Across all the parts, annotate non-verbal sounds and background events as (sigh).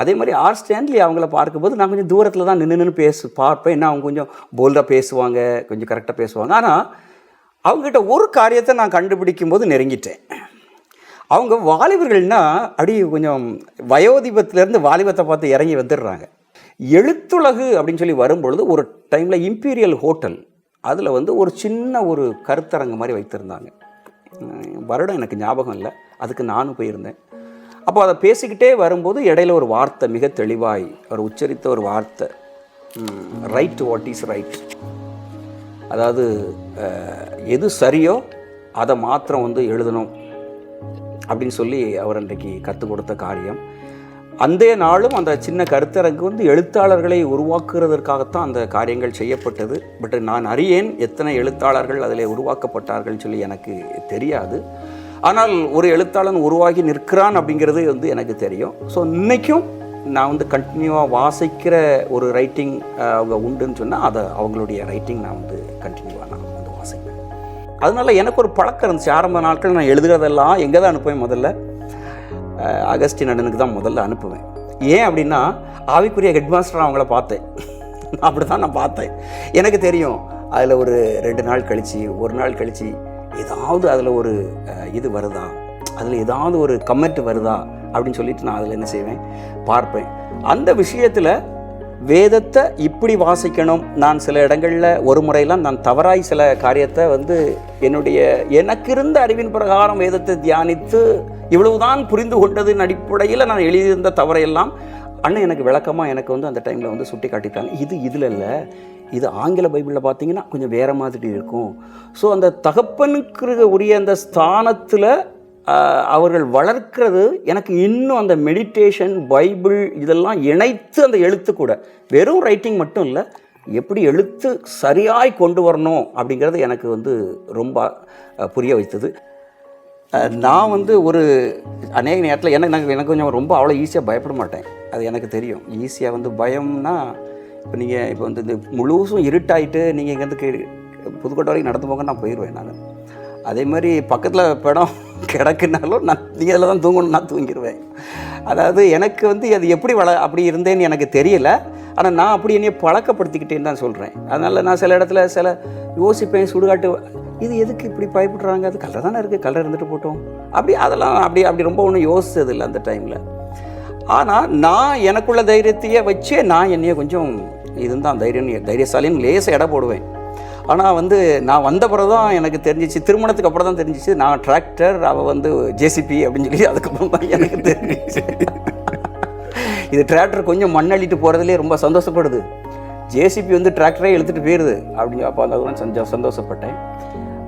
அதே மாதிரி R Stanley அவங்கள பார்க்கும்போது நான் கொஞ்சம் தூரத்தில் தான் நின்று நின்று பேசு பார்ப்பேன். என்ன அவங்க கொஞ்சம் போல்டாக பேசுவாங்க கொஞ்சம் கரெக்டாக பேசுவாங்க. ஆனால் அவங்ககிட்ட ஒரு காரியத்தை நான் கண்டுபிடிக்கும் போது நெருங்கிட்டேன். அவங்க வாலிபர்கள்னா அப்படி கொஞ்சம் வயோதிபத்திலேருந்து வாலிபத்தை பார்த்து இறங்கி வந்துடுறாங்க. எழுத்துலகு அப்படின்னு சொல்லி வரும்பொழுது ஒரு டைமில் இம்பீரியல் ஹோட்டல் அதில் வந்து ஒரு சின்ன ஒரு கருத்தரங்கு மாதிரி வைத்திருந்தாங்க. வருடம் எனக்கு ஞாபகம் இல்லை. அதுக்கு நானும் போயிருந்தேன். அப்போ அதை பேசிக்கிட்டே வரும்போது இடையில ஒரு வார்த்தை மிக தெளிவாய் அவர் உச்சரித்த ஒரு வார்த்தை. ரைட் வாட் இஸ் ரைட் அதாவது எது சரியோ அதை மாத்திரம் வந்து எழுதணும் அப்படின்னு சொல்லி அவர் அன்றைக்கு கற்றுக் கொடுத்த காரியம். அந்த நாளும் அந்த சின்ன கருத்தரங்கு வந்து எழுத்தாளர்களை உருவாக்குறதற்காகத்தான் அந்த காரியங்கள் செய்யப்பட்டது. பட் நான் அறியேன் எத்தனை எழுத்தாளர்கள் அதில் உருவாக்கப்பட்டார்கள் சொல்லி எனக்கு தெரியாது. ஆனால் ஒரு எழுத்தாளன் உருவாகி நிற்கிறான் அப்படிங்கிறது வந்து எனக்கு தெரியும். ஸோ இன்றைக்கும் நான் வந்து கண்டினியூவாக வாசிக்கிற ஒரு ரைட்டிங் அவங்க உண்டுன்னு சொன்னால் அதை அவங்களுடைய ரைட்டிங் நான் வந்து கண்டினியூவாக நான் வந்து வாசிப்பேன். அதனால எனக்கு ஒரு பழக்கம் இருந்துச்சு. ஆரம்ப நாட்கள் நான் எழுதுகிறதெல்லாம் எங்கே தான் அனுப்புவேன் முதல்ல? அஹ், அகஸ்டின் அண்ணனுக்கு தான் முதல்ல அனுப்புவேன். ஏன் அப்படின்னா ஆவிக்குரிய ஹெட்மாஸ்டர் அவங்கள பார்த்தேன். (laughs) அப்படி தான் நான் பார்த்தேன். எனக்கு தெரியும் அதில் ஒரு ரெண்டு நாள் கழித்து ஒரு நாள் கழித்து ஏதாவது அதில் ஒரு இது வருதா? அதில் ஏதாவது ஒரு கமெண்ட் வருதா? அப்படின்னு சொல்லிட்டு நான் அதில் என்ன செய்வேன்? பார்ப்பேன். அந்த விஷயத்தில் வேதத்தை இப்படி வாசிக்கணும். நான் சில இடங்களில் ஒரு முறையெல்லாம் நான் தவறாய் சில காரியத்தை வந்து என்னுடைய எனக்கு இருந்த அறிவின் பிரகாரம் வேதத்தை தியானித்து இவ்வளவுதான் புரிந்து கொண்டதின் அடிப்படையில் நான் எழுதியிருந்த தவறையெல்லாம் அண்ணன் எனக்கு விளக்கமாக எனக்கு வந்து அந்த டைமில் வந்து சுட்டி காட்டிட்டாங்க இது இதில் இல்லை. இது ஆங்கில பைபிளில் பார்த்தீங்கன்னா கொஞ்சம் வேறு மாதிரி இருக்கும். ஸோ அந்த தகப்பனுக்கு உரிய அந்த ஸ்தானத்தில் அவர்கள் வளர்க்கிறது எனக்கு இன்னும் அந்த மெடிடேஷன் பைபிள் இதெல்லாம் இணைத்து அந்த எழுத்து கூட. வெறும் ரைட்டிங் மட்டும் இல்லை எப்படி எழுத்து சரியாய் கொண்டு வரணும் அப்படிங்கிறது எனக்கு வந்து ரொம்ப புரிய வைத்தது. நான் வந்து ஒரு அநேக நேரத்தில் எனக்கு எனக்கு எனக்கு கொஞ்சம் ரொம்ப அவ்வளோ ஈஸியாக பயப்பட மாட்டேன். அது எனக்கு தெரியும். ஈஸியாக வந்து பயம்னா இப்போ நீங்கள் இப்போ வந்து இந்த முழுசும் இருட்டாயிட்டு நீங்கள் இங்கேருந்து கே புதுக்கோட்டை வரைக்கும் நடந்து போங்க நான் போயிடுவேன் நான். அதே மாதிரி பக்கத்தில் படம் (laughs) கிடக்குனாலும் நான் நீங்கள் அதில் தான் தூங்கணும் நான் தூங்கிடுவேன். அதாவது எனக்கு வந்து அது எப்படி வள அப்படி இருந்தேன்னு எனக்கு தெரியல. ஆனால் நான் அப்படி என்னையை பழக்கப்படுத்திக்கிட்டேன்னு தான் சொல்கிறேன் அதனால் நான் சில இடத்துல சில யோசிப்பேன் சுடுகாட்டு இது எதுக்கு இப்படி பயப்படுறாங்க? அது கலர் தானே இருக்குது கலர் இருந்துட்டு போட்டோம். அப்படி அதெல்லாம் அப்படி அப்படி ரொம்ப ஒன்றும் யோசிச்சது இல்லை அந்த டைமில் ஆனால் நான் எனக்குள்ள தைரியத்தையே வச்சே நான் என்னைய கொஞ்சம் இதுதான் தைரியம் தைரியசாலின்னு லேசாக எடை போடுவேன். ஆனால் வந்து நான் வந்த பிறகு தான் எனக்கு தெரிஞ்சிச்சு திருமணத்துக்கு அப்புறம் தான் தெரிஞ்சிச்சு நான் டிராக்டர் அவள் வந்து ஜேசிபி அப்படின்னு சொல்லி அதுக்கப்புறம் தான் எனக்கு தெரிஞ்சிச்சு. இது டிராக்டர் கொஞ்சம் மண் அள்ளிட்டு போகிறதுலே ரொம்ப சந்தோஷப்படுது. ஜேசிபி வந்து டிராக்டரே இழுத்துட்டு போயிடுது அப்படின்னு அப்போ அந்த சந்தோஷப்பட்டேன்.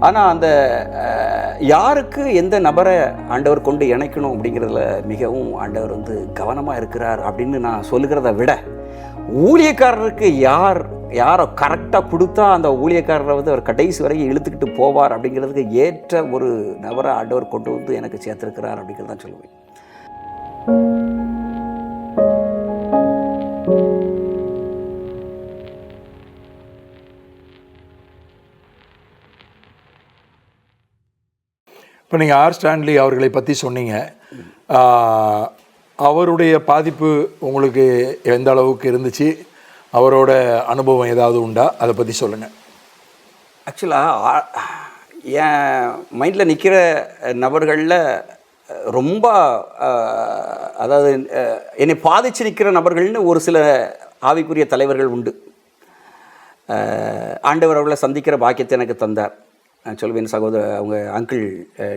ஆனால் அந்த யாருக்கு எந்த நபரை ஆண்டவர் கொண்டு இணைக்கணும் அப்படிங்கிறதுல மிகவும் ஆண்டவர் வந்து கவனமாக இருக்கிறார் அப்படின்னு நான் சொல்லுகிறத விட ஊழியக்காரருக்கு யார் யாரை கரெக்டாக கொடுத்தா அந்த ஊழியக்காரரை வந்து அவர் கடைசி வரைக்கும் இழுத்துக்கிட்டு போவார் அப்படிங்கிறதுக்கு ஏற்ற ஒரு நபரை ஆண்டவர் கொண்டு வந்து எனக்கு சேர்த்துருக்கிறார் அப்படிங்கிறது தான் சொல்லுவேன். இப்போ நீங்கள் ஆர். ஸ்டான்லி அவர்களை பற்றி சொன்னீங்க. அவருடைய பாதிப்பு உங்களுக்கு எந்த அளவுக்கு இருந்துச்சு? அவரோட அனுபவம் ஏதாவது உண்டா? அதை பற்றி சொல்லுங்கள் ஆக்சுவலாக என் மைண்டில் நிற்கிற நபர்களில் ரொம்ப அதாவது என்னை பாதிச்சு நிற்கிற நபர்கள்னு ஒரு சில ஆவிக்குரிய தலைவர்கள் உண்டு. ஆண்டவர் அவர்களை சந்திக்கிற பாக்கியத்தை எனக்கு தந்தார். சொல்வேன் சகோதர அவங்க அங்கிள்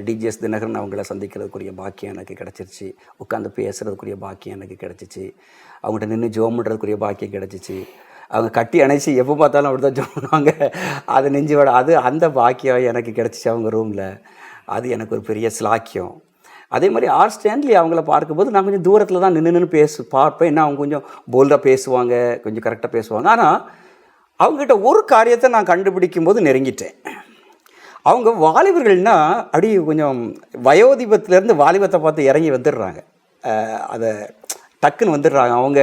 டிஜிஎஸ் தினகரன் அவங்கள சந்திக்கிறதுக்குரிய பாக்கியம் எனக்கு கிடச்சிருச்சு. உட்காந்து பேசுகிறதுக்குரிய பாக்கியம் எனக்கு கிடச்சிச்சு. அவங்ககிட்ட நின்று ஜோம் பண்ணுறதுக்குரிய பாக்கியம் கிடச்சிச்சு. அவங்க கட்டி அணைச்சி எப்போ பார்த்தாலும் அப்படி தான் ஜோம் பண்ணுவாங்க. அது நெஞ்சு விட அது அந்த பாக்கியம் எனக்கு கிடச்சிச்சு அவங்க ரூமில் அது எனக்கு ஒரு பெரிய ஸ்லாக்கியம் அதே மாதிரி ஆர் ஸ்டான்லி அவங்கள பார்க்கும்போது நான் கொஞ்சம் தூரத்தில் தான் நின்று நின்று பேசு பார்ப்பேன். என்ன அவங்க கொஞ்சம் போல்டாக பேசுவாங்க கொஞ்சம் கரெக்டாக பேசுவாங்க. ஆனால் அவங்ககிட்ட ஒரு காரியத்தை நான் கண்டுபிடிக்கும் போது நெருங்கிட்டேன். அவங்க வாலிபர்கள்னா அப்படி கொஞ்சம் வயோதிபத்திலேருந்து வாலிபத்தை பார்த்து இறங்கி வந்துடுறாங்க. அதை டக்குன்னு வந்துடுறாங்க. அவங்க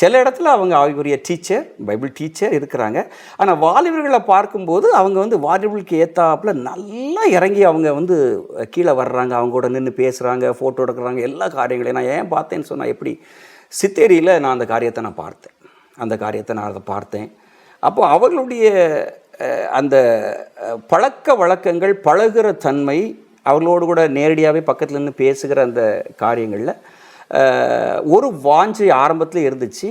சில இடத்துல அவங்க ஆவிக்குரிய டீச்சர் பைபிள் டீச்சர் இருக்கிறாங்க. ஆனால் வாலிபர்களை பார்க்கும்போது அவங்க வந்து வாலிபர்களுக்கு ஏற்றாப்புல நல்லா இறங்கி அவங்க வந்து கீழே வர்றாங்க. அவங்க கூட நின்று பேசுகிறாங்க ஃபோட்டோ எடுக்கிறாங்க எல்லா காரியங்களையும். நான் ஏன் பார்த்தேன்னு சொன்னால் எப்படி? சித்தேரியில் நான் அந்த காரியத்தை நான் பார்த்தேன். அந்த காரியத்தை நான் அதை பார்த்தேன். அப்போ அவர்களுடைய அந்த பழக்க வழக்கங்கள் பழகுற தன்மை அவர்களோடு கூட நேரடியாகவே பக்கத்தில் நின்று பேசுகிற அந்த காரியங்களில் ஒரு வாஞ்சை ஆரம்பத்தில் இருந்துச்சு.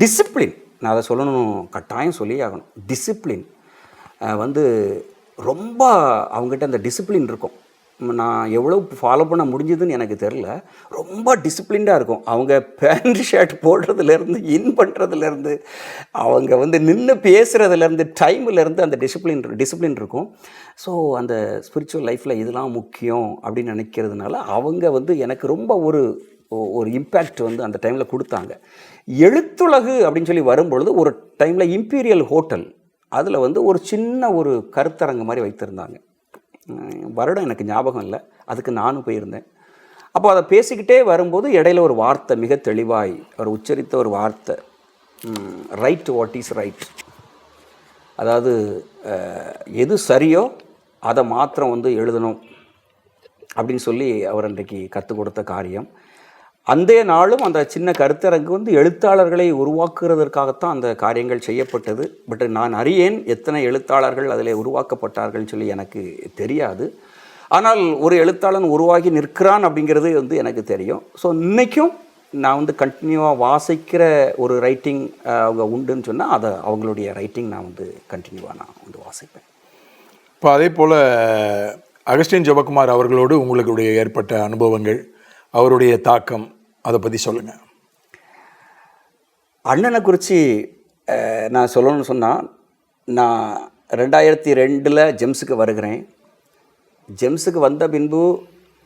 டிசிப்ளின் நான் அதை சொல்லணும் கட்டாயம் சொல்லி ஆகணும். டிசிப்ளின் வந்து ரொம்ப அவங்ககிட்ட அந்த டிசிப்ளின் இருக்கும். நான் எவ்வளோ ஃபாலோ பண்ண முடிஞ்சதுன்னு எனக்கு தெரில ரொம்ப டிசிப்ளின்டாக இருக்கும். அவங்க பேண்ட் ஷர்ட் போடுறதுலேருந்து இன் பண்ணுறதுலேருந்து அவங்க வந்து நின்று பேசுகிறதுலேருந்து டைம்லேருந்து அந்த டிசிப்ளின் டிசிப்ளின் இருக்கும். ஸோ அந்த ஸ்பிரிச்சுவல் லைஃப்பில் இதெல்லாம் முக்கியம் அப்படின்னு நினைக்கிறதுனால அவங்க வந்து எனக்கு ரொம்ப ஒரு ஒரு இம்பேக்ட் வந்து அந்த டைமில் கொடுத்தாங்க. எழுத்துலகு அப்படின்னு சொல்லி வரும்பொழுது ஒரு டைமில் இம்பீரியல் ஹோட்டல் அதில் வந்து ஒரு சின்ன ஒரு கருத்தரங்கு மாதிரி வைத்திருந்தாங்க. வருடம் எனக்கு ஞாபகம் இல்லை. அதுக்கு நானும் போயிருந்தேன். அப்போ அதை பேசிக்கிட்டே வரும்போது இடையில ஒரு வார்த்தை மிக தெளிவாய் அவர் உச்சரித்த ஒரு வார்த்தை. ரைட் வாட் இஸ் ரைட் அதாவது எது சரியோ அதை மாத்திரம் வந்து எழுதணும் அப்படின்னு சொல்லி அவர் அன்றைக்கு கற்றுக் கொடுத்த காரியம். அந்த நாளும் அந்த சின்ன கருத்தரங்கு வந்து எழுத்தாளர்களை உருவாக்குறதற்காகத்தான் அந்த காரியங்கள் செய்யப்பட்டது. பட் நான் அறியேன் எத்தனை எழுத்தாளர்கள் அதில் உருவாக்கப்பட்டார்கள் சொல்லி எனக்கு தெரியாது. ஆனால் ஒரு எழுத்தாளன் உருவாகி நிற்கிறான் அப்படிங்கிறது வந்து எனக்கு தெரியும். ஸோ இன்றைக்கும் நான் வந்து கண்டினியூவாக வாசிக்கிற ஒரு ரைட்டிங் அவங்க உண்டுன்னு சொன்னால் அதை அவங்களுடைய ரைட்டிங் நான் வந்து கண்டினியூவாக நான் வந்து வாசிப்பேன். இப்போ அதே போல் அகஸ்டின் ஜெபக்குமார் அவர்களோடு உங்களுடைய ஏற்பட்ட அனுபவங்கள் அவருடைய தாக்கம் அதை பற்றி சொல்லுங்கள் அண்ணனை குறித்து நான் சொல்லணும்னு சொன்னால் நான் ரெண்டாயிரத்தி ரெண்டில் ஜெம்ஸுக்கு வருகிறேன். ஜெம்ஸுக்கு வந்த பின்பு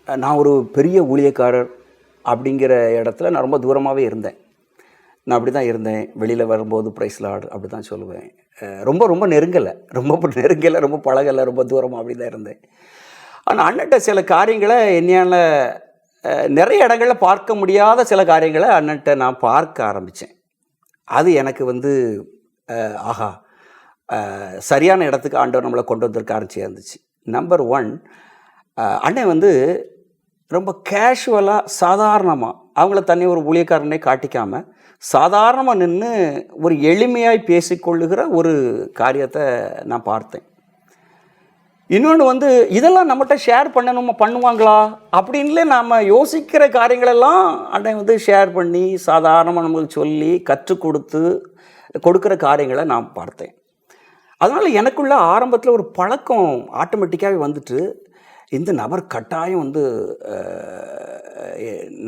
நான் ஒரு பெரிய ஊழியக்காரர் அப்படிங்கிற இடத்துல நான் ரொம்ப தூரமாகவே இருந்தேன். நான் அப்படி தான் இருந்தேன். வெளியில் வரும்போது ப்ரைஸ் லார்டு அப்படி தான் சொல்லுவேன். ரொம்ப ரொம்ப நெருங்கலை. ரொம்ப நெருங்கலை ரொம்ப பழகலை ரொம்ப தூரமாக அப்படி தான் இருந்தேன். ஆனால் அண்ணன்ட்ட சில காரியங்களை என்னையால் நிறைய இடங்களில் பார்க்க முடியாத சில காரியங்களை அண்ணன்ட்ட நான் பார்க்க ஆரம்பித்தேன் அது எனக்கு வந்து ஆஹா சரியான இடத்துக்கு ஆண்டவர் நம்மளை கொண்டு வந்திருக்காருன்னு சேர்ந்துச்சு நம்பர் ஒன் அண்ணன் வந்து ரொம்ப கேஷுவலாக சாதாரணமாக அவங்கள தனி ஒரு ஊழியக்காரனே காட்டிக்காமல் சாதாரணமாக நின்று ஒரு எளிமையாய் பேசிக்கொள்ளுகிற ஒரு காரியத்தை நான் பார்த்தேன். இன்னொன்று வந்து இதெல்லாம் நம்மகிட்ட ஷேர் பண்ணணுமா பண்ணுவாங்களா? அப்படின்லே நாம் யோசிக்கிற காரியங்களெல்லாம் அண்ணன் வந்து ஷேர் பண்ணி சாதாரணமாக நம்மளுக்கு சொல்லி கற்றுக் கொடுத்து கொடுக்குற காரியங்களை நான் பார்த்தேன். அதனால் எனக்குள்ள ஆரம்பத்தில் ஒரு பழக்கம் ஆட்டோமேட்டிக்காகவே வந்துட்டு இந்த நபர் கட்டாயம் வந்து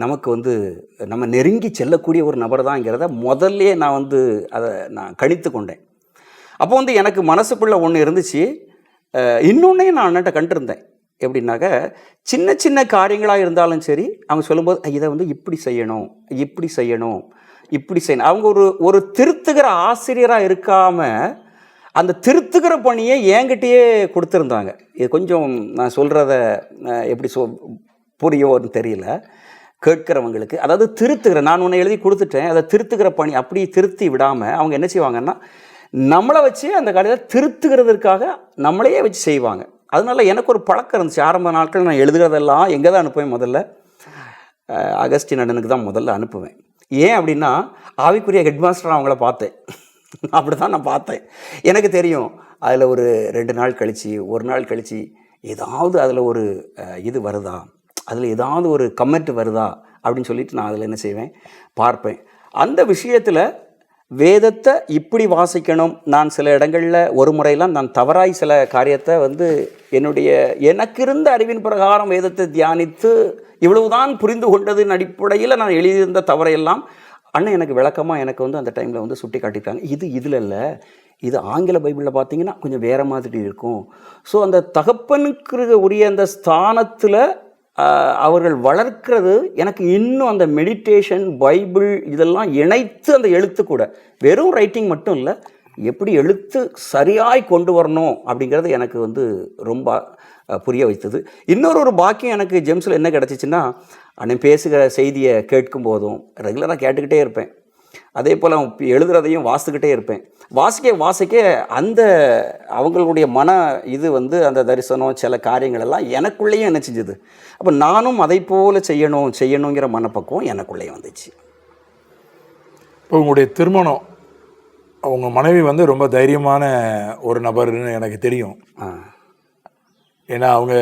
நமக்கு வந்து நம்ம நெருங்கி செல்லக்கூடிய ஒரு நபர் தான்ங்கிறத முதல்லே நான் வந்து அதை நான் கணித்து கொண்டேன். அப்போ வந்து எனக்கு மனசுக்குள்ளே ஒன்று இருந்துச்சு இன்னொன்னையும் நான் அண்ணன்ட்ட கண்டிருந்தேன். எப்படின்னாக்க சின்ன சின்ன காரியங்களாக இருந்தாலும் சரி அவங்க சொல்லும்போது இதை வந்து இப்படி செய்யணும் இப்படி செய்யணும் இப்படி செய்யணும். அவங்க ஒரு ஒரு திருத்துகிற ஆசிரியராக இருக்காமல் அந்த திருத்துகிற பணியை என்கிட்டயே கொடுத்துருந்தாங்க. இது கொஞ்சம் நான் சொல்கிறத எப்படி சொ புரியோன்னு தெரியல. கேட்கிறவங்களுக்கு அதாவது திருத்துகிற நான் உன்னை எழுதி கொடுத்துட்டேன் அதை திருத்துகிற பணி அப்படி திருத்தி விடாமல் அவங்க என்ன செய்வாங்கன்னா நம்மளை வச்சு அந்த கடிதத்தை திருத்துகிறதுக்காக நம்மளையே வச்சு செய்வாங்க. அதனால எனக்கு ஒரு பழக்கம் இருந்துச்சு. ஆரம்ப நாட்கள் நான் எழுதுகிறதெல்லாம் எங்கே தான் அனுப்புவேன் முதல்ல? அகஸ்டின் அண்ணனுக்கு தான் முதல்ல அனுப்புவேன். ஏன் அப்படின்னா ஆவிக்குரிய ஹெட்மாஸ்டர் அவங்கள பார்த்தேன். (laughs) அப்படி தான் நான் பார்த்தேன். எனக்கு தெரியும் அதில் ஒரு ரெண்டு நாள் கழித்து ஒரு நாள் கழித்து ஏதாவது அதில் ஒரு இது வருதா? அதில் ஏதாவது ஒரு கமெண்ட் வருதா? அப்படின்னு சொல்லிட்டு நான் அதில் என்ன செய்வேன்? பார்ப்பேன். அந்த விஷயத்தில் வேதத்தை இப்படி வாசிக்கணும். நான் சில இடங்களில் ஒரு முறையெல்லாம் நான் தவறாய் சில காரியத்தை வந்து என்னுடைய எனக்கு இருந்த அறிவின் பிரகாரம் வேதத்தை தியானித்து இவ்வளவுதான் புரிந்து கொண்டதின் அடிப்படையில் நான் எழுதியிருந்த தவறையெல்லாம் அண்ணன் எனக்கு விளக்கமாக எனக்கு வந்து அந்த டைமில் வந்து சுட்டி காட்டியிருக்காங்க. இது இதில் இல்லை. இது ஆங்கில பைபிளில் பார்த்தீங்கன்னா கொஞ்சம் வேறு மாதிரி இருக்கும். ஸோ அந்த தகப்பனுக்கு உரிய அந்த ஸ்தானத்தில் அவர்கள் வளர்க்கிறது எனக்கு இன்னும் அந்த மெடிடேஷன் பைபிள் இதெல்லாம் இணைத்து அந்த எழுத்து கூட. வெறும் ரைட்டிங் மட்டும் இல்லை எப்படி எழுத்து சரியாய் கொண்டு வரணும் அப்படிங்கிறது எனக்கு வந்து ரொம்ப புரிய வைத்தது. இன்னொரு ஒரு பாக்கியம் எனக்கு ஜெம்ஸில் என்ன கிடச்சிச்சின்னா அன்னை பேசுகிற செய்தியை கேட்கும் போதும் ரெகுலராக கேட்டுக்கிட்டே இருப்பேன். அதே போல் எழுதுறதையும் வாசிக்கிட்டே இருப்பேன். வாசிக்க வாசிக்க அந்த அவங்களுடைய மன இது வந்து அந்த தரிசனம் சில காரியங்கள் எல்லாம் எனக்குள்ளேயும் என்ன செஞ்சுது அப்போ நானும் அதை போல் செய்யணும் செய்யணுங்கிற மனப்பக்குவம் எனக்குள்ளேயும் வந்துச்சு. இப்போ உங்களுடைய திருமணம் உங்கள் மனைவி வந்து ரொம்ப தைரியமான ஒரு நபர்னு எனக்கு தெரியும். ஏன்னா அவங்க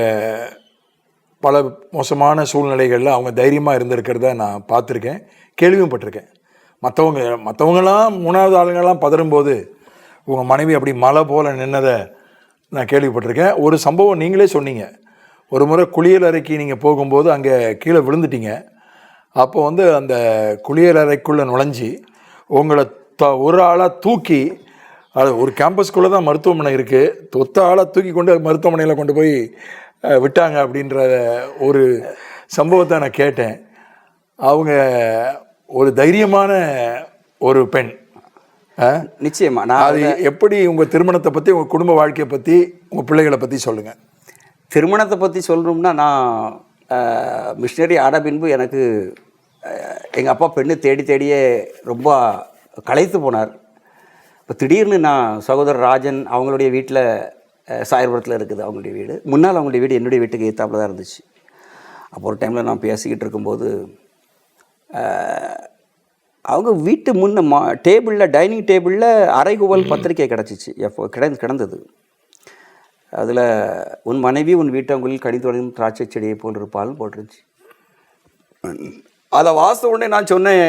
பல மோசமான சூழ்நிலைகளில் அவங்க தைரியமாக இருந்திருக்கிறத நான் பார்த்துருக்கேன் கேள்வியும் பட்டிருக்கேன். மற்றவங்க மற்றவங்களாம் மூணாவது ஆளுங்கெல்லாம் பதறும்போது உங்கள் மனைவி அப்படி மலை போல் நின்னதை நான் கேள்விப்பட்டிருக்கேன். ஒரு சம்பவம் நீங்களே சொன்னீங்க. ஒரு முறை குளியல் அறைக்கு நீங்கள் போகும்போது அங்கே கீழே விழுந்துட்டீங்க. அப்போ வந்து அந்த குளியல் அறைக்குள்ளே நுழைஞ்சி உங்களை த ஒரு ஆளாக தூக்கி அது ஒரு கேம்பஸ்க்குள்ளே தான் மருத்துவமனை இருக்குது ஒத்த ஆளாக தூக்கி கொண்டு மருத்துவமனையில் கொண்டு போய் விட்டாங்க அப்படின்ற ஒரு சம்பவத்தை நான் கேட்டேன். அவங்க ஒரு தைரியமான ஒரு பெண். நிச்சயமா. நான் அது எப்படி உங்கள் திருமணத்தை பற்றி உங்கள் குடும்ப வாழ்க்கையை பற்றி உங்கள் பிள்ளைகளை பற்றி சொல்லுங்கள் திருமணத்தை பற்றி சொல்லணும்னா நான் மிஷினரி ஆட பின்பு எனக்கு எங்கள் அப்பா பெண்ணு தேடி தேடியே ரொம்ப களைத்து போனார். இப்போ திடீர்னு நான் சகோதரர் ராஜன் அவங்களுடைய வீட்டில் சாயர்புரத்தில் இருக்குது அவங்களுடைய வீடு. முன்னால் அவங்களுடைய வீடு என்னுடைய வீட்டுக்கு ஏத்தாப்புல தான் இருந்துச்சு. அப்போ ஒரு டைமில் நான் பேசிக்கிட்டு இருக்கும்போது அவங்க வீட்டு முன்ன மா டேபிளில் டைனிங் டேபிளில் அரைகுவல் பத்திரிக்கை கிடச்சிச்சு. எப்போ கிடந்து கிடந்தது. அதில் உன் மனைவி உன் வீட்டங்களில் கடிதொடையும் திராட்சை செடியை போல் இருப்பாள்னு போட்டுருந்துச்சு. அதை வாசித்த உடனே நான் சொன்னேன்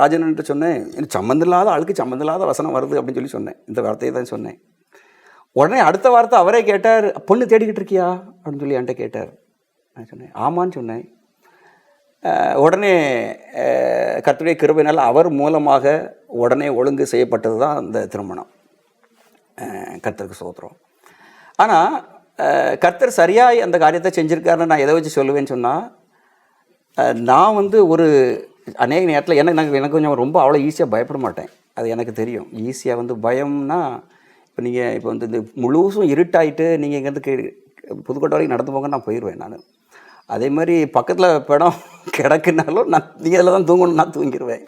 ராஜன்கிட்ட சொன்னேன் எனக்கு சம்மந்தம் இல்லாத ஆளுக்கு சம்மந்தம் இல்லாத வசனம் வருது அப்படின்னு சொல்லி சொன்னேன். இந்த வார்த்தையை தான் சொன்னேன். உடனே அடுத்த வார்த்தை அவரே கேட்டார் பொண்ணு தேடிக்கிட்டு இருக்கியா? அப்படின்னு சொல்லி என்கிட்ட கேட்டார். நான் சொன்னேன் ஆமான்னு சொன்னேன். உடனே கர்த்தருடைய கிருபையினால் அவர் மூலமாக உடனே ஒழுங்கு செய்யப்பட்டது தான் அந்த திருமணம். கர்த்தருக்கு சோத்திரம். ஆனால் கர்த்தர் சரியாக அந்த காரியத்தை செஞ்சுருக்காருன்னு நான் எதை வச்சு சொல்லுவேன்னு சொன்னால் நான் வந்து ஒரு அநேக நேரத்தில் எனக்கு எனக்கு எனக்கு கொஞ்சம் ரொம்ப அவ்வளோ ஈஸியாக பயப்பட மாட்டேன். அது எனக்கு தெரியும். ஈஸியாக வந்து பயம்னா இப்போ நீங்கள் இப்போ வந்து இந்த முழுசும் இருட்டாயிட்டு நீங்கள் இங்கேருந்து கே புதுக்கோட்டை வரைக்கும் நடந்து போங்க நான் போயிடுவேன் நான். அதே மாதிரி பக்கத்தில் படம் (laughs) கிடக்குனாலும் நான் நீங்கள் அதில் தான் தூங்கணும் நான் தூங்கிடுவேன்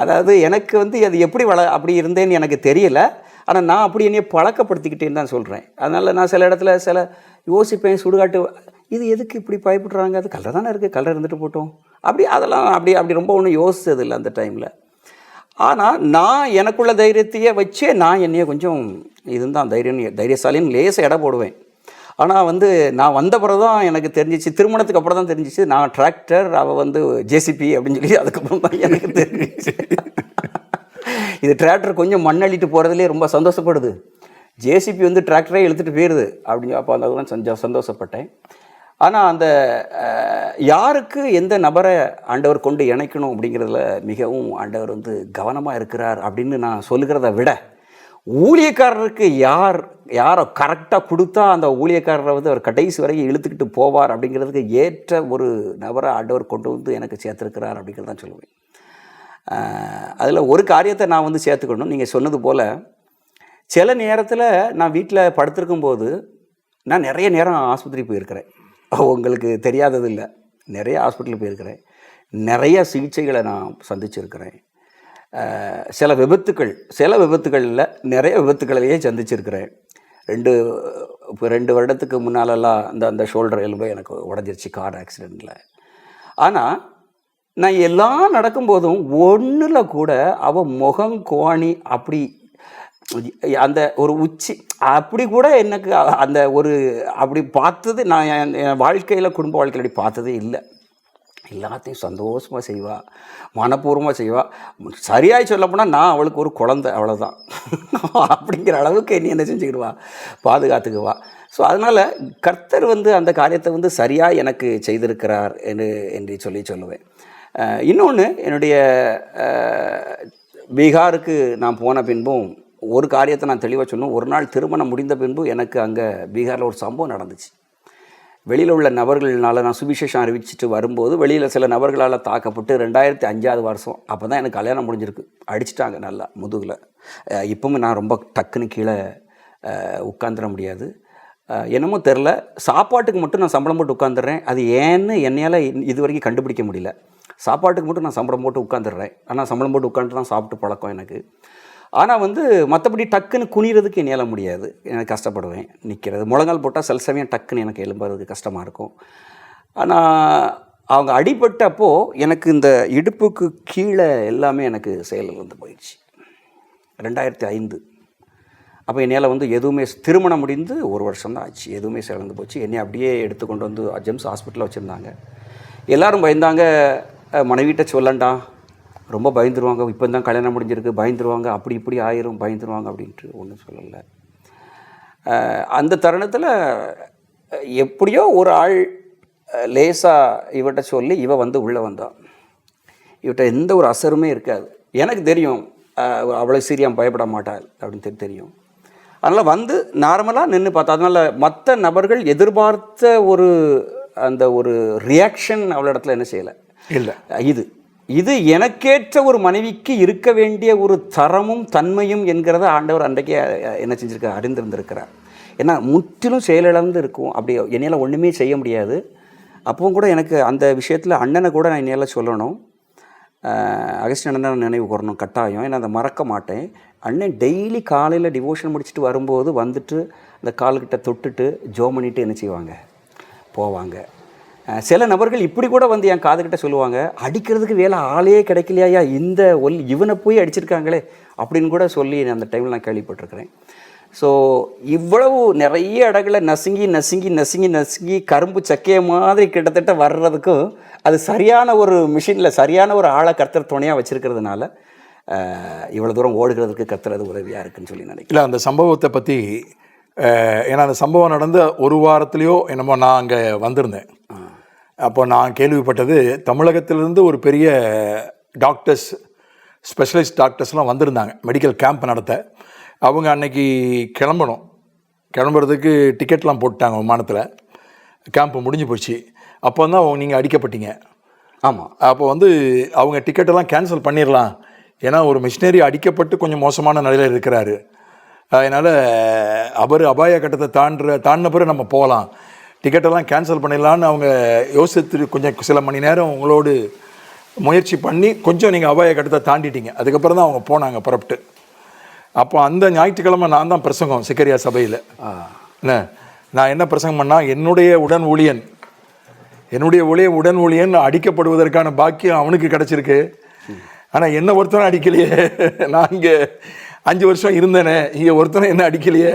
அதாவது எனக்கு வந்து அது எப்படி வள அப்படி இருந்தேன்னு எனக்கு தெரியல. ஆனால் நான் அப்படி என்னையை பழக்கப்படுத்திக்கிட்டேன்னு தான் சொல்கிறேன் அதனால் நான் சில இடத்துல சில யோசிப்பேன் சுடுகாட்டு. இது எதுக்கு இப்படி பயப்படுறாங்க? அது கலர் தானே இருக்குது கலர் இருந்துட்டு போட்டோம். அப்படி அதெல்லாம் அப்படி அப்படி ரொம்ப ஒன்றும் யோசிச்சது இல்லை அந்த டைமில் ஆனால் நான் எனக்குள்ள தைரியத்தையே வச்சே நான் என்னைய கொஞ்சம் இதுதான் தைரியம் தைரியசாலின்னு லேசாக எடை போடுவேன். ஆனால் வந்து நான் வந்த பிறகு தான் எனக்கு தெரிஞ்சிச்சு. திருமணத்துக்கு அப்புறம் தான் தெரிஞ்சிச்சு. நான் டிராக்டர் அவள் வந்து ஜேசிபி அப்படின்னு சொல்லி அதுக்கப்புறம் தான் எனக்கு தெரிஞ்சிச்சு. இது டிராக்டர் கொஞ்சம் மண்ணள்ளிட்டு போகிறதுலே ரொம்ப சந்தோஷப்படுது. ஜேசிபி வந்து டிராக்டரே இழுத்துட்டு போயிடுது அப்படின்னு அப்போ அந்த தான் சந்தோ சந்தோஷப்பட்டேன். ஆனால் அந்த யாருக்கு எந்த நபரை ஆண்டவர் கொண்டு இணைக்கணும் அப்படிங்கிறதுல மிகவும் ஆண்டவர் வந்து கவனமாக இருக்கிறார் அப்படின்னு நான் சொல்லுகிறத விட ஊழியக்காரருக்கு யார் யாரோ கரெக்டாக கொடுத்தா அந்த ஊழியக்காரரை வந்து அவர் கடைசி வரைக்கும் இழுத்துக்கிட்டு போவார் அப்படிங்கிறதுக்கு ஏற்ற ஒரு நபரை ஆண்டவர் கொண்டு வந்து எனக்கு சேர்த்துருக்கிறார் அப்படிங்கிறது தான் சொல்லுவேன். அதில் ஒரு காரியத்தை நான் வந்து சேர்த்துக்கணும். நீங்கள் சொன்னது போல் சில நேரத்தில் நான் வீட்டில் படுத்திருக்கும்போது நான் நிறைய நேரம் ஆஸ்பத்திரி போயிருக்கிறேன். உங்களுக்கு தெரியாதது இல்லை. நிறைய ஹாஸ்பிட்டல் போயிருக்கிறேன். நிறைய சிகிச்சைகளை நான் சந்திச்சிருக்கிறேன். சில விபத்துக்கள் சில விபத்துகளில் நிறைய விபத்துக்களையே சந்திச்சிருக்கிறேன். ரெண்டு இப்போ ரெண்டு வருடத்துக்கு முன்னாலெல்லாம் அந்த அந்த ஷோல்டர் எலும்பு எனக்கு உடஞ்சிருச்சு கார் ஆக்சிடெண்ட்டில் ஆனால் நான் எல்லாம் நடக்கும்போதும் ஒன்றில் கூட அவள் முகம் கோணி அப்படி அந்த ஒரு உச்சி அப்படி கூட எனக்கு அந்த ஒரு அப்படி பார்த்தது நான் என் என் வாழ்க்கையில் குடும்ப வாழ்க்கையில் அப்படி பார்த்ததே இல்லை. எல்லாத்தையும் சந்தோஷமாக செய்வாள் மனப்பூர்வமாக செய்வாள் சரியாய் சொல்லப்போனால் நான் அவளுக்கு ஒரு குழந்தை அவ்வளோதான் (laughs) அப்படிங்கிற அளவுக்கு என்னை என்ன செஞ்சுக்கிடுவா? பாதுகாத்துக்குவா. ஸோ அதனால் கர்த்தர் வந்து அந்த காரியத்தை வந்து சரியாக எனக்கு செய்திருக்கிறார் என்று என்று சொல்லி சொல்லுவேன். இன்னொன்று என்னுடைய பீகாருக்கு நான் போன பின்பும் ஒரு காரியத்தை நான் தெளிவாக சொன்னோம் ஒரு நாள் திருமணம் முடிந்த பின்பு எனக்கு அங்கே பீகாரில் ஒரு சம்பவம் நடந்துச்சு. வெளியில் உள்ள நபர்களினால் நான் சுவிசேஷம் அறிவிச்சிட்டு வரும்போது வெளியில் சில நபர்களால் தாக்கப்பட்டு ரெண்டாயிரத்தி அஞ்சாவது வருஷம் அப்போ தான் எனக்கு கல்யாணம் முடிஞ்சிருக்கு. அடிச்சிட்டாங்க நல்லா முதுகில். இப்போவும் நான் ரொம்ப டக்குன்னு கீழே உட்காந்துட முடியாது. என்னமோ தெரில சாப்பாட்டுக்கு மட்டும் நான் சம்பளம் போட்டு உட்காந்துடுறேன் அது ஏன்னு என்னையால் இது வரைக்கும் கண்டுபிடிக்க முடியல. சாப்பாட்டுக்கு மட்டும் நான் சம்பளம் போட்டு உட்காந்துடுறேன் ஆனால் சம்பளம் போட்டு உட்காந்துட்டு தான் சாப்பிட்டு பழக்கம் எனக்கு. ஆனால் வந்து மற்றபடி டக்குன்னு குனிறதுக்கு என்னால் முடியாது. எனக்கு கஷ்டப்படுவேன். நிற்கிறது முழங்கால் போட்டால் சில சமயம் டக்குன்னு எனக்கு எலும்புறதுக்கு கஷ்டமாக இருக்கும். ஆனால் அவங்க அடிபட்டப்போ எனக்கு இந்த இடுப்புக்கு கீழே எல்லாமே எனக்கு செயலில் வந்து போயிடுச்சு. ரெண்டாயிரத்தி ஐந்து. அப்போ என்னால் வந்து எதுவுமே திருமணம் முடிந்து ஒரு வருஷம் தான் ஆச்சு. எதுவுமே சிறந்து போச்சு. என்னை அப்படியே எடுத்து கொண்டு வந்து ஜெம்ஸ் ஹாஸ்பிட்டலில் வச்சுருந்தாங்க. எல்லோரும் பயந்தாங்க. மனைவிட்ட சொல்லண்டாம். ரொம்ப பயந்துருவாங்க. இப்போ தான் கல்யாணம் முடிஞ்சிருக்கு. பயந்துருவாங்க. அப்படி இப்படி ஆயிரும். பயந்துருவாங்க அப்படின்ட்டு ஒன்றும் சொல்லலை. அந்த தருணத்தில் எப்படியோ ஒரு ஆள் லேசாக இவட்ட சொல்லி இவ வந்து உள்ளே வந்தான் இவட்ட எந்த ஒரு அசருமே இருக்காது. எனக்கு தெரியும் அஹ், அவளை சீரியம் பயப்பட மாட்டாள் அப்படின்னு தெரி- தெரியும். அதனால் வந்து நார்மலாக நின்று பார்த்தா அதனால் மற்ற நபர்கள் எதிர்பார்த்த ஒரு அந்த ஒரு ரியாக்ஷன் அவளிடத்துல என்ன செய்யலை. இல்லை. இது. இது எனக்கேற்ற ஒரு மனைவிக்கு இருக்க வேண்டிய ஒரு தரமும் தன்மையும் என்கிறத ஆண்டவர் அன்றைக்கே என்ன செஞ்சிருக்கார்? அறிந்திருந்திருக்கிறார். ஏன்னா முற்றிலும் செயலிழந்து இருக்கும். அப்படி என்னையால் ஒன்றுமே செய்ய முடியாது. அப்பவும் கூட எனக்கு அந்த விஷயத்தில் அண்ணனை கூட நான் என்னையால் சொல்லணும். அகஸ்ட் அகஸ்டின் நினைவு கூறணும். கட்டாயம். ஏன்னா அதை மறக்க மாட்டேன். அண்ணன் டெய்லி காலையில் டிவோஷன் முடிச்சுட்டு வரும்போது வந்துட்டு அந்த கால்கிட்ட தொட்டுட்டு ஜோ பண்ணிட்டு என்ன செய்வாங்க? போவாங்க. சில நபர்கள் இப்படி கூட வந்து என் காதுகிட்ட சொல்லுவாங்க அடிக்கிறதுக்கு வேலை ஆளே கிடைக்கலையா இந்த ஒல் இவனை போய் அடிச்சிருக்காங்களே அப்படின்னு கூட சொல்லி நான் அந்த டைமில் நான் கேள்விப்பட்டிருக்கிறேன். ஸோ இவ்வளவு நிறைய இடங்களை நசுங்கி நசுங்கி நசுங்கி நசுங்கி கரும்பு சக்கைய மாதிரி கிட்டத்தட்ட வர்றதுக்கும் அது சரியான ஒரு மிஷினில் சரியான ஒரு ஆளை கர்த்தர் துணையாக வச்சுருக்கிறதுனால இவ்வளோ தூரம் ஓடுகிறதுக்கு கர்த்தர் அது உதவியாக இருக்குன்னு சொல்லி நினைக்கிறேன். இல்லை அந்த சம்பவத்தை பற்றி ஏன்னா அந்த சம்பவம் நடந்த ஒரு வாரத்துலேயோ என்னமோ நான் அங்கே வந்திருந்தேன். அப்போ நான் கேள்விப்பட்டது தமிழகத்திலிருந்து ஒரு பெரிய டாக்டர்ஸ் ஸ்பெஷலிஸ்ட் டாக்டர்ஸ்லாம் வந்திருந்தாங்க. மெடிக்கல் கேம்ப் நடத்த. அவங்க அன்னைக்கு கிளம்பணும். கிளம்புறதுக்கு டிக்கெட்லாம் போட்டாங்க விமானத்தில். கேம்ப் முடிஞ்சு போச்சு. அப்போ தான் நீங்கள் அடிக்கப்பட்டீங்க. ஆமாம் அப்போ வந்து அவங்க டிக்கெட்டெல்லாம் கேன்சல் பண்ணிடலாம் ஏன்னா ஒரு மிஷினரி அடிக்கப்பட்டு கொஞ்சம் மோசமான நிலையில் இருக்கிறாரு. அதனால் அவர் அபாய கட்டத்தை தாண்டுற தாண்டின பிறகு நம்ம போகலாம். டிக்கெட்டெல்லாம் கேன்சல் பண்ணிடலான்னு அவங்க யோசித்து கொஞ்சம் சில மணி நேரம் உங்களோடு முயற்சி பண்ணி கொஞ்சம் நீங்கள் அபாய கட்டத்தை தாண்டிட்டீங்க. அதுக்கப்புறம் தான் அவங்க போனாங்க புறப்பட்டு. அப்போ அந்த ஞாயிற்றுக்கிழமை நான் தான் பிரசங்கம் சிக்கரியா சபையில். என்ன? நான் என்ன பிரசங்கம் பண்ணால் என்னுடைய உடன் ஊழியன் என்னுடைய ஒளிய உடன் ஊழியன் அடிக்கப்படுவதற்கான பாக்கியம் அவனுக்கு கிடைச்சிருக்கு. ஆனால் என்ன ஒருத்தனும் அடிக்கலையே. நான் இங்கே அஞ்சு வருஷம் இருந்தேனே. இங்கே ஒருத்தனும் என்ன அடிக்கலையே.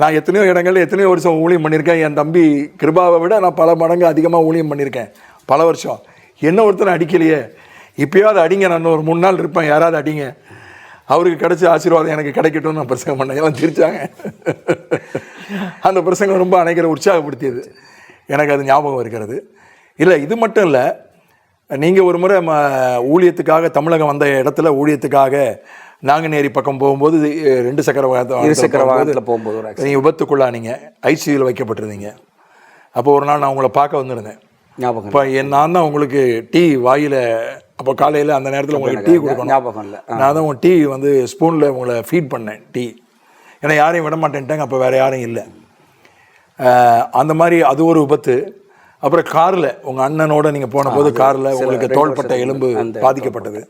நான் எத்தனையோ இடங்கள்ல எத்தனையோ வருஷம் ஊழியம் பண்ணியிருக்கேன். என் தம்பி கிருபாவை விட நான் பல மடங்கு அதிகமாக ஊழியம் பண்ணியிருக்கேன். பல வருஷம். என்ன ஒருத்தனை அடிக்கலையே. இப்பயாவது அடிங்க நான் ஒரு மூணு நாள் இருப்பேன். யாராவது அடிங்க. அவருக்கு கிடைச்ச ஆசீர்வாதம் எனக்கு கிடைக்கட்டும்னு நான் பிரசங்கம் பண்ணேன். எல்லாம் சிரிச்சாங்க அந்த பிரசங்கம் ரொம்ப அனைக்கரை உற்சாகப்படுத்தியது. எனக்கு அது ஞாபகம் இருக்கிறது இல்லை இது மட்டும் இல்லை நீங்கள் ஒரு முறை ம ஊழியத்துக்காக தமிழகம் வந்த இடத்துல ஊழியத்துக்காக நாங்குநேரி பக்கம் போகும்போது ரெண்டு சக்கர வாகனத்துல இரு சக்கர வாகனத்தில் போகும்போது. நீங்கள் விபத்துக்குள்ளானீங்க. ஐசியூவில் வைக்கப்பட்டிருந்தீங்க. அப்போ ஒரு நாள் நான் உங்களை பார்க்க வந்திருந்தேன். ஞாபகம் இப்போ என் நான் தான் உங்களுக்கு டீ வாயில் அப்போ காலையில் அந்த நேரத்தில் உங்களுக்கு டீ கொடுக்கணும். ஞாபகம் இல்லை. நான் தான் உங்கள் டீ வந்து ஸ்பூனில் உங்களை ஃபீட் பண்ணேன் டீ. ஏன்னா யாரையும் விட மாட்டேன்ட்டாங்க அப்போ வேறு யாரும் இல்லை. அந்த மாதிரி அது ஒரு விபத்து. அப்புறம் காரில் உங்கள் அண்ணனோட நீங்கள் போன போது காரில் உங்களுக்கு தோள்பட்ட எலும்பு பாதிக்கப்பட்டது.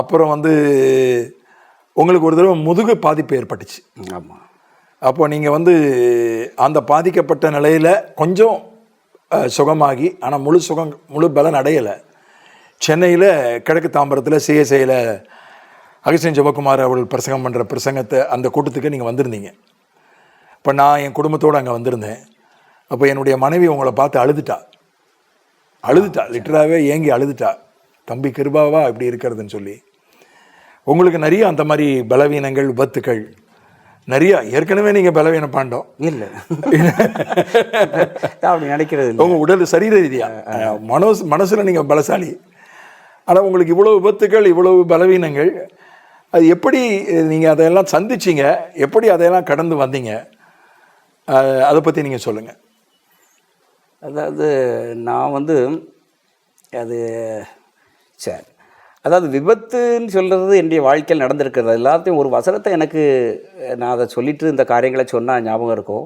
அப்புறம் வந்து உங்களுக்கு ஒரு தடவை முதுகு பாதிப்பு ஏற்பட்டுச்சு. ஆமாம் அப்போ நீங்கள் வந்து அந்த பாதிக்கப்பட்ட நிலையில் கொஞ்சம் சுகமாகி ஆனால் முழு சுகம் முழு பலன் அடையலை. சென்னையில் கிழக்கு தாம்பரத்தில் சிஎஸ்ஐயில் அகஸ்டின் ஜெபகுமார் அவர்கள் பிரசங்கம் பண்ணுற பிரசங்கத்தை அந்த கூட்டத்துக்கு நீங்கள் வந்திருந்தீங்க. இப்போ நான் என் குடும்பத்தோடு அங்கே வந்திருந்தேன். அப்போ என்னுடைய மனைவி உங்களை பார்த்து அழுதுட்டா. அழுதுட்டா லிட்டராகவே ஏங்கி அழுதுட்டா. தம்பி கிருபாவா? இப்படி இருக்கிறதுன்னு சொல்லி. உங்களுக்கு நிறைய அந்த மாதிரி பலவீனங்கள் விபத்துக்கள். நிறைய ஏற்கனவே நீங்கள் பலவீன பாண்டோம். இல்லை. அப்படி நினைக்கிறது இல்லை உங்க உடல் சரீர ரீதியா. மனசு மனசுல நீங்க பலசாலி. ஆனா உங்களுக்கு இவ்வளவு விபத்துகள் இவ்வளவு பலவீனங்கள். அது எப்படி அஹ், நீங்க அதையெல்லாம் சந்திச்சீங்க? எப்படி அதையெல்லாம் கடந்து வந்தீங்க? அதை பத்தி நீங்க சொல்லுங்க. அதாவது நான் வந்து அது சரி அதாவது விபத்துன்னு சொல்கிறது என்னுடைய வாழ்க்கையில் நடந்திருக்கிறது. எல்லாத்தையும் ஒரு வசனத்தை எனக்கு நான் அதை சொல்லிட்டு இந்த காரியங்களை சொன்னால் ஞாபகம் இருக்கும்.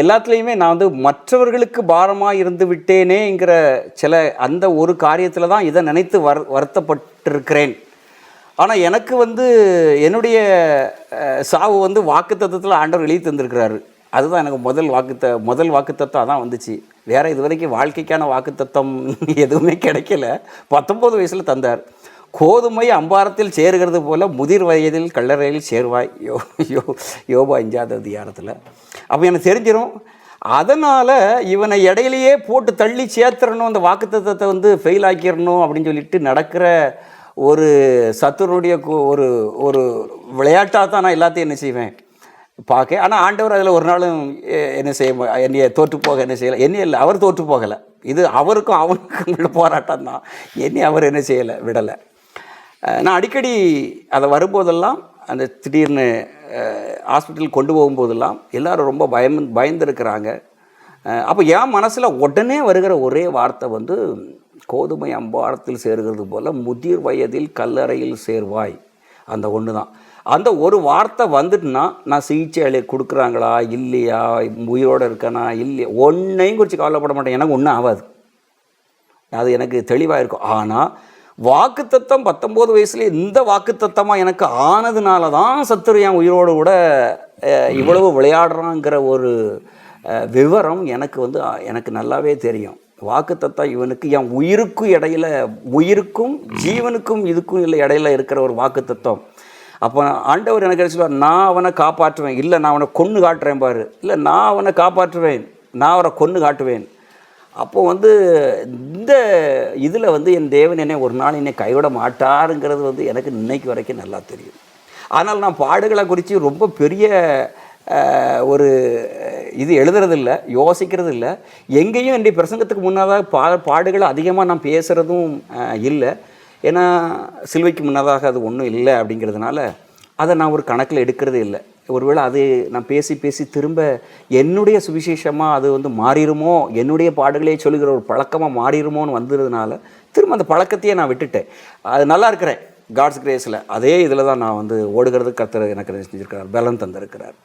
எல்லாத்துலேயுமே நான் வந்து மற்றவர்களுக்கு பாரமாக இருந்து விட்டேனேங்கிற சில அந்த ஒரு காரியத்தில் தான் இதை நினைத்து வர் வருத்தப்பட்டிருக்கிறேன். ஆனால் எனக்கு வந்து என்னுடைய சாவு வந்து வாக்குத்தத்தத்தில் ஆண்டவர் எழுதி தந்திருக்கிறாரு. அதுதான் எனக்கு முதல் வாக்குத்த முதல் வாக்குத்தத்தம் தான் வந்துச்சு. வேறு இது வரைக்கும் வாழ்க்கைக்கான வாக்குத்தத்தம் (laughs) எதுவுமே கிடைக்கல. பத்தொம்போது வயசில் தந்தார். கோதுமை அம்பாரத்தில் சேருகிறது போல் முதிர் வயதில் கல்லறையில் சேருவாய். யோ யோ யோபா அஞ்சாவது அதிகாரத்தில். அப்போ எனக்கு தெரிஞ்சிடும் அதனால் இவனை இடையிலேயே போட்டு தள்ளி சேர்த்துறணும் அந்த வாக்குத்தத்தத்தை வந்து ஃபெயில் ஆக்கிடணும் அப்படின்னு சொல்லிட்டு நடக்கிற ஒரு சத்துருடைய ஒரு ஒரு விளையாட்டாக தான் நான் எல்லாத்தையும் என்ன செய்வேன்? பார்க்க. ஆனால் ஆண்டவர் அதில் ஒரு நாளும் என்ன செய்ய என்னைய தோற்று போக என்ன செய்யலை. என்னைய இல்லை அவர் தோற்று போகலை. இது அவருக்கும் அவனுக்கும் உள்ள போராட்டம் தான். என்னை அவர் என்ன செய்யலை விடலை. நான் அடிக்கடி அதை வரும்போதெல்லாம் அந்த திடீர்னு ஹாஸ்பிட்டல் கொண்டு போகும்போதெல்லாம் எல்லோரும் ரொம்ப பயம் பயந்துருக்கிறாங்க. அப்போ என் மனசில் உடனே வருகிற ஒரே வார்த்தை வந்து கோதுமை அம்பாரத்தில் சேருகிறது போல் முதிர் வயதில் கல்லறையில் சேர்வாய். அந்த ஒன்று தான் அந்த ஒரு வார்த்தை வந்துட்டுனா நான் சிகிச்சை அளி கொடுக்குறாங்களா இல்லையா உயிரோடு இருக்கனா இல்லையா ஒன்றையும் குறித்து கவலைப்பட மாட்டேன். எனக்கு ஒன்றும் ஆகாது. அது எனக்கு தெளிவாக இருக்கும். ஆனால் வாக்குத்தத்தம் பத்தொம்போது வயசுல இந்த வாக்குத்தத்தமாக எனக்கு ஆனதுனால தான் சத்துரு என் உயிரோடு கூட இவ்வளவு விளையாடுறாங்கிற ஒரு விவரம் எனக்கு வந்து எனக்கு நல்லாவே தெரியும். வாக்குத்தத்தம் இவனுக்கு என் உயிருக்கும் இடையில உயிருக்கும் ஜீவனுக்கும் இதுக்கும் இல்லை இடையில இருக்கிற ஒரு வாக்குத்தத்தம். அப்போ ஆண்டவர் எனக்கு என்ன சொல்லுவார்? நான் அவனை காப்பாற்றுவேன். இல்லை நான் அவனை கொன்று காட்டுறேன் பாரு. இல்லை நான் அவனை காப்பாற்றுவேன். நான் அவரை கொன்று காட்டுவேன். அப்போ வந்து இந்த இதில் வந்து என் தேவன் என்னை ஒரு நாள் என்னை கைவிட மாட்டாருங்கிறது வந்து எனக்கு இன்னைக்கு வரைக்கும் நல்லா தெரியும். ஆனால் நான் பாடுகளை குறித்து ரொம்ப பெரிய ஒரு இது எழுதுறதில்ல யோசிக்கிறது இல்லை எங்கேயும் என்னுடைய பிரசங்கத்துக்கு முன்னதாக பா பாடுகளை அதிகமாக நான் பேசுகிறதும் இல்லை. ஏன்னா சிலுவைக்கு முன்னதாக அது ஒன்றும் இல்லை அப்படிங்கிறதுனால அதை நான் ஒரு கணக்கில் எடுக்கிறதே இல்லை. ஒருவேளை அது நான் பேசி பேசி திரும்ப என்னுடைய சுவிசேஷமாக அது வந்து மாறிடுமோ என்னுடைய பாடுகளே சொல்லுகிற ஒரு பழக்கமாக மாறிடுமோன்னு வந்ததுனால திரும்ப அந்த பழக்கத்தையே நான் விட்டுட்டேன். அது நல்லா இருக்கிறேன். காட்ஸ் கிரேஸில் அதே இதில் தான் நான் வந்து ஓடுகிறது. கர்த்தர் எனக்கு செஞ்சுருக்கிறார் பலன் தந்திருக்கிறார்.